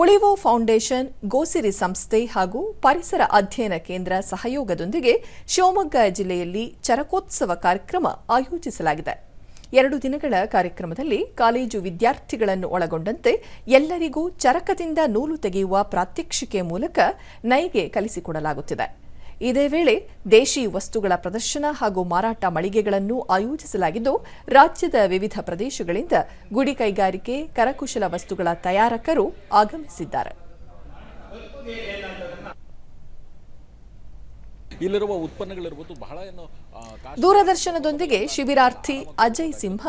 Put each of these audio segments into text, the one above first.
ಉಳಿವೋ foundation, ಗೋಸಿರಿ ಸಂಸ್ಥೆ ಹಾಗೂ ಪರಿಸರ ಅಧ್ಯಯನ ಕೇಂದ್ರ ಸಹಯೋಗದೊಂದಿಗೆ ಶಿವಮೊಗ್ಗ ಜಿಲ್ಲೆಯಲ್ಲಿ ಚರಕೋತ್ಸವ ಕಾರ್ಯಕ್ರಮ ಆಯೋಜಿಸಲಾಗಿದೆ. ಎರಡು ದಿನಗಳ ಕಾರ್ಯಕ್ರಮದಲ್ಲಿ ಕಾಲೇಜು ವಿದ್ಯಾರ್ಥಿಗಳನ್ನು ಒಳಗೊಂಡಂತೆ ಎಲ್ಲರಿಗೂ ಚರಕದಿಂದ ನೂಲು ತೆಗೆಯುವ ಪ್ರಾತ್ಯಕ್ಷಿಕೆ ಮೂಲಕ ನೈಗೆ ಕಲಿಸಿಕೊಡಲಾಗುತ್ತಿದೆ. ಇದೇ ವೇಳೆ ದೇಶಿ ವಸ್ತುಗಳ ಪ್ರದರ್ಶನ ಹಾಗೂ ಮಾರಾಟ ಮಳಿಗೆಗಳನ್ನು ಆಯೋಜಿಸಲಾಗಿದ್ದು, ರಾಜ್ಯದ ವಿವಿಧ ಪ್ರದೇಶಗಳಿಂದ ಗುಡಿ ಕೈಗಾರಿಕೆ, ಕರಕುಶಲ ವಸ್ತುಗಳ ತಯಾರಕರು ಆಗಮಿಸಿದ್ದಾರೆ. ಇಲ್ಲಿರುವ ಉತ್ಪನ್ನಗಳಿರ್ಬೋದು ಬಹಳ ಏನು ದೂರದರ್ಶನದೊಂದಿಗೆ ಶಿಬಿರಾರ್ಥಿ ಅಜಯ್ ಸಿಂಹ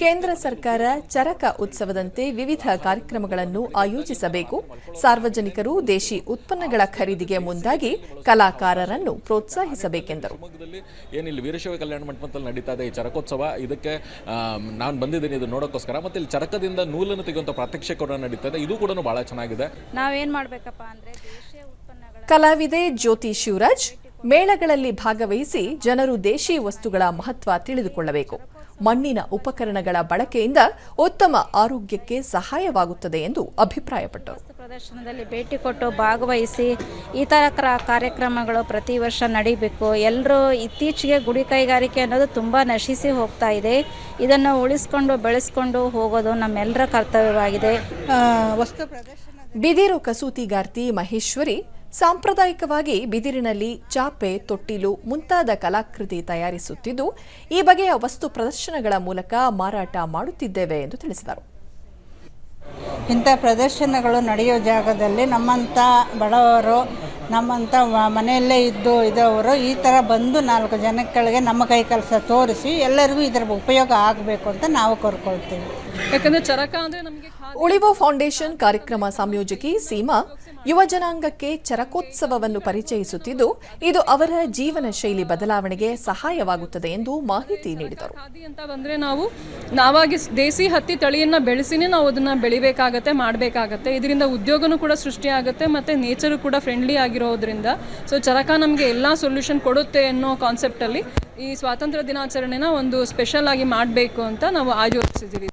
ಕೇಂದ್ರ ಸರ್ಕಾರ ಚರಕ ಉತ್ಸವದಂತೆ ವಿವಿಧ ಕಾರ್ಯಕ್ರಮಗಳನ್ನು ಆಯೋಜಿಸಬೇಕು. ಸಾರ್ವಜನಿಕರು ದೇಶಿ ಉತ್ಪನ್ನಗಳ ಖರೀದಿಗೆ ಮುಂದಾಗಿ ಕಲಾಕಾರರನ್ನು ಪ್ರೋತ್ಸಾಹಿಸಬೇಕೆಂದರು. ಏನಿಲ್ಲ ವೀರಶೈವ ಕಲ್ಯಾಣ ಮಂಟಪದಲ್ಲಿ ನಡೀತಾ ಇದೆ ಈ ಚರಕೋತ್ಸವ. ಇದಕ್ಕೆ ನಾನು ಬಂದಿದ್ದೀನಿ ಇದು ನೋಡೋಕ್ಕೋಸ್ಕರ. ಮತ್ತೆ ಇಲ್ಲಿ ಚರಕದಿಂದ ನೂಲನ್ನು ತೆಗೆಯುವಂಥ ಪ್ರಾತ್ಯಕ್ಷ ಕೂಡ ನಡೀತಾ ಇದೆ. ಇದು ಕೂಡ ಬಹಳ ಚೆನ್ನಾಗಿದೆ. ನಾವೇನ್ ಮಾಡ್ಬೇಕಪ್ಪ ಅಂದ್ರೆ ದೇಶೀಯ ಉತ್ಪನ್ನಗಳ ಕಲಾವಿದೆ ಜ್ಯೋತಿ ಶಿವರಾಜ್ ಮೇಳಗಳಲ್ಲಿ ಭಾಗವಹಿಸಿ ಜನರು ದೇಶಿ ವಸ್ತುಗಳ ಮಹತ್ವ ತಿಳಿದುಕೊಳ್ಳಬೇಕು. ಮಣ್ಣಿನ ಉಪಕರಣಗಳ ಬಳಕೆಯಿಂದ ಉತ್ತಮ ಆರೋಗ್ಯಕ್ಕೆ ಸಹಾಯವಾಗುತ್ತದೆ ಎಂದು ಅಭಿಪ್ರಾಯಪಟ್ಟರು. ವಸ್ತು ಪ್ರದರ್ಶನದಲ್ಲಿ ಭೇಟಿ ಕೊಟ್ಟು ಭಾಗವಹಿಸಿ ಈ ಥರ ಕಾರ್ಯಕ್ರಮಗಳು ಪ್ರತಿ ವರ್ಷ ನಡಿಬೇಕು. ಎಲ್ಲರೂ ಇತ್ತೀಚೆಗೆ ಗುಡಿ ಕೈಗಾರಿಕೆ ಅನ್ನೋದು ತುಂಬ ನಶಿಸಿ ಹೋಗ್ತಾ ಇದೆ. ಇದನ್ನು ಉಳಿಸ್ಕೊಂಡು ಬೆಳೆಸ್ಕೊಂಡು ಹೋಗೋದು ನಮ್ಮೆಲ್ಲರ ಕರ್ತವ್ಯವಾಗಿದೆ. ವಸ್ತು ಪ್ರದರ್ಶನ ಬಿದಿರು ಕಸೂತಿಗಾರ್ತಿ ಮಹೇಶ್ವರಿ ಸಾಂಪ್ರದಾಯಿಕವಾಗಿ ಬಿದಿರಿನಲ್ಲಿ ಚಾಪೆ ತೊಟ್ಟಿಲು ಮುಂತಾದ ಕಲಾಕೃತಿ ತಯಾರಿಸುತ್ತಿದ್ದು ಈ ಬಗೆಯ ವಸ್ತು ಪ್ರದರ್ಶನಗಳ ಮೂಲಕ ಮಾರಾಟ ಮಾಡುತ್ತಿದ್ದೇವೆ ಎಂದು ತಿಳಿಸಿದರು. ಇಂಥ ಪ್ರದರ್ಶನಗಳು ನಡೆಯೋ ಜಾಗದಲ್ಲಿ ನಮ್ಮಂಥ ಬಡವರು ನಮ್ಮಂಥ ಮನೆಯಲ್ಲೇ ಇದ್ದು ಇದ್ದವರು ಈ ಥರ ಬಂದು ನಾಲ್ಕು ಜನಗಳಿಗೆ ನಮ್ಮ ಕೈ ಕೆಲಸ ತೋರಿಸಿ ಎಲ್ಲರಿಗೂ ಇದರ ಉಪಯೋಗ ಆಗಬೇಕು ಅಂತ ನಾವು ಕೋರ್ಕೊಳ್ತೀವಿ. ಯಾಕಂದ್ರೆ ಚರಕ ಅಂದ್ರೆ ನಮಗೆ ಉಳಿವು ಫೌಂಡೇಶನ್ ಕಾರ್ಯಕ್ರಮ ಸಂಯೋಜಕಿ ಸೀಮಾ ಯುವ ಜನಾಂಗಕ್ಕೆ ಚರಕೋತ್ಸವವನ್ನು ಪರಿಚಯಿಸುತ್ತಿದ್ದು, ಇದು ಅವರ ಜೀವನ ಶೈಲಿ ಬದಲಾವಣೆಗೆ ಸಹಾಯವಾಗುತ್ತದೆ ಎಂದು ಮಾಹಿತಿ ನೀಡಿದರು. ಬಂದ್ರೆ ನಾವು ನಾವಾಗಿ ದೇಸಿ ಹತ್ತಿ ತಳಿಯನ್ನ ಬೆಳೆಸಿನೇ ನಾವು ಅದನ್ನ ಬೆಳಿಬೇಕಾಗತ್ತೆ, ಮಾಡಬೇಕಾಗತ್ತೆ. ಇದರಿಂದ ಉದ್ಯೋಗನೂ ಕೂಡ ಸೃಷ್ಟಿಯಾಗುತ್ತೆ ಮತ್ತೆ ನೇಚರ್ ಕೂಡ ಫ್ರೆಂಡ್ಲಿ ಆಗಿರೋದ್ರಿಂದ. ಸೊ ಚರಕ ನಮಗೆ ಎಲ್ಲಾ ಸೊಲ್ಯೂಷನ್ ಕೊಡುತ್ತೆ ಅನ್ನೋ ಕಾನ್ಸೆಪ್ಟ್ ಅಲ್ಲಿ ಈ ಸ್ವಾತಂತ್ರ್ಯ ದಿನಾಚರಣೆನ ಒಂದು ಸ್ಪೆಷಲ್ ಆಗಿ ಮಾಡಬೇಕು ಅಂತ ನಾವು ಆಯೋಜಿಸಿದ್ದೀವಿ.